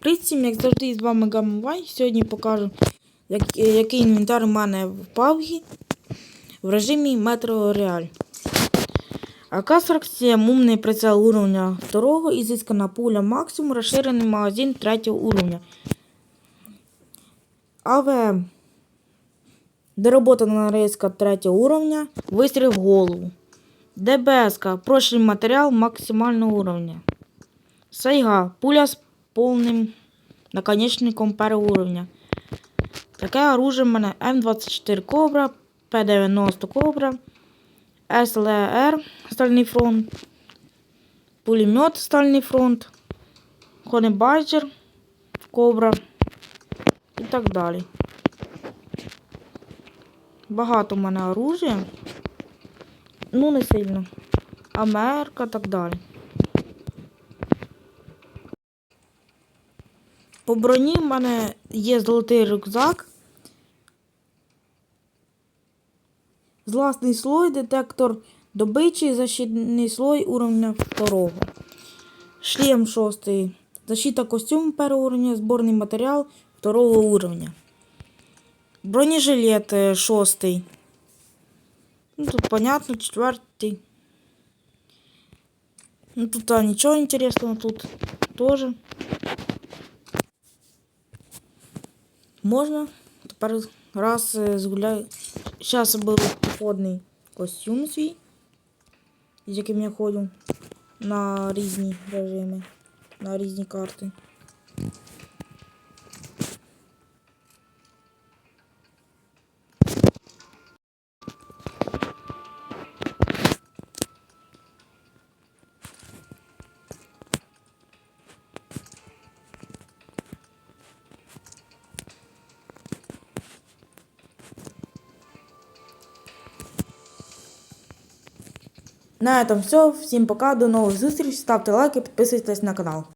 Привіт всім, як завжди, з вами Гаммавай. Сьогодні покажу, як, який інвентар у мене в PUBG в режимі Metro Real. АК-47, умний прицел уровня 2, ізискана пуля максимум, розширений магазин 3 уровня. АВМ. Доработана нарізка 3 уровня, вистріл в голову. ДБС, прошлый матеріал максимального уровня. Сайга. Пуля з повним наконечником переуровня. Таке оружие в мене М24 Кобра, П90 Кобра, СЛР Стальний фронт, пулемет Стальний фронт, Хонебайджер Кобра і так далі. Багато в мене оружия. Ну, не сильно. Америка так далі. По броні в мене є золотий рюкзак. Зласний слой, детектор добичі, защитний слой уровня 2. Шлем 6. Защита костюм первого уровня, зборний матеріал 2 уровня. Бронежилет 6. Ну, тут понятно, четвертый. Ну, тут а, ничего интересного, тут тоже. Можна. Тепер раз е, згуляю. Зараз я беру походний костюм свій, з яким я ходжу на різні режими, на різні карти. На этом все. Всім пока, до нових зустрічей. Ставте лайки, підписуйтесь на канал.